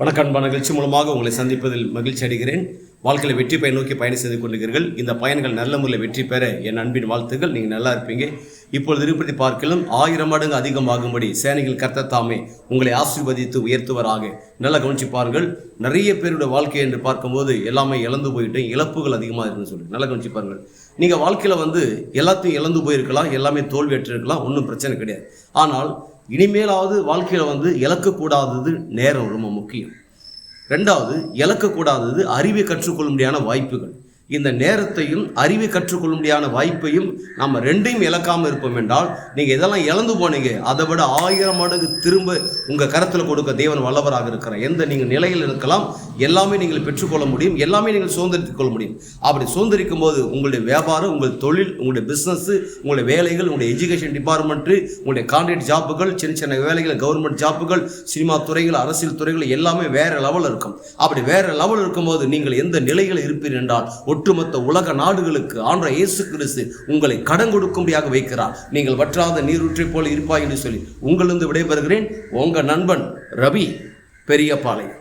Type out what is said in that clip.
வணக்கம் நிகழ்ச்சி மூலமாக உங்களை சந்திப்பதில் மகிழ்ச்சி அடைகிறேன். வாழ்க்கையில் வெற்றி பயன் நோக்கி பயணம் செய்து கொண்டிருக்கிறீர்கள். இந்த பயன்கள் நல்ல முறையில் வெற்றி பெற என் அன்பின் வாழ்த்துக்கள். நீங்கள் நல்லா இருப்பீங்க. இப்பொழுது இருப்பதை பார்க்கலாம் ஆயிரம் மடங்கு அதிகமாகும்படி சேனைகள் கர்த்தத்தாமே உங்களை ஆசீர்வதித்து உயர்த்துவராக. நல்லா கவனிச்சு பாருங்கள். நிறைய பேருடைய வாழ்க்கை என்று பார்க்கும்போது எல்லாமே இழந்து போயிட்டு இழப்புகள் அதிகமாக இருக்குன்னு சொல்லி நல்லா கவனிச்சு பாருங்கள். நீங்கள் வாழ்க்கையில் வந்து எல்லாத்தையும் இழந்து போயிருக்கலாம். எல்லாமே தோல்வி இருக்கலாம் ஒன்றும் பிரச்சனை கிடையாது. ஆனால் இனிமேலாவது வாழ்க்கையில் வந்து இழக்கக்கூடாதது நேரம் ரொம்ப முக்கியம். ரெண்டாவது இழக்கக்கூடாதது அறிவை கற்றுக்கொள்ளும்படியான வாய்ப்புகள். இந்த நேரத்தையும் அறிவை கற்றுக்கொள்ளும்படியான வாய்ப்பையும் நம்ம ரெண்டையும் இழக்காமல் இருப்போம் என்றால் நீங்கள் இதெல்லாம் இழந்து போனீங்க அதை விட ஆயிரம் மடங்கு திரும்ப உங்கள் கரத்தில் கொடுக்க தேவன் வல்லவராக இருக்கிறார். எந்த நீங்கள் நிலையில் இருக்கலாம் எல்லாமே நீங்கள் பெற்றுக்கொள்ள முடியும் எல்லாமே நீங்கள் சுதந்திரித்துக் கொள்ள முடியும். அப்படி சுதந்திரிக்கும் போது உங்களுடைய வியாபாரம் உங்கள் தொழில் உங்களுடைய பிஸ்னஸ் உங்களுடைய வேலைகள் உங்களுடைய எஜுகேஷன் டிபார்ட்மெண்ட்டு உங்களுடைய கான்ட்ராக்ட் ஜாப்புகள் சின்ன சின்ன வேலைகள் கவர்மெண்ட் ஜாப்புகள் சினிமா துறைகள் அரசியல் துறைகள் எல்லாமே வேறு லெவலில் இருக்கும். அப்படி வேறு லெவலில் இருக்கும்போது நீங்கள் எந்த நிலையில் இருப்பீர்கள் என்றால் ஒட்டுமொத்த உலக நாடுகளுக்கு ஆன்ற இயேசு கிறிஸ்து உங்களை கடன் கொடுக்கும்படியாக வைக்கிறார். நீங்கள் வற்றாத நீரூற்றை போல இருப்பாய் என்று சொல்லி உங்களிருந்து விடைபெறுகிறேன். உங்க நண்பன் ரவி பெரியபாளையம்.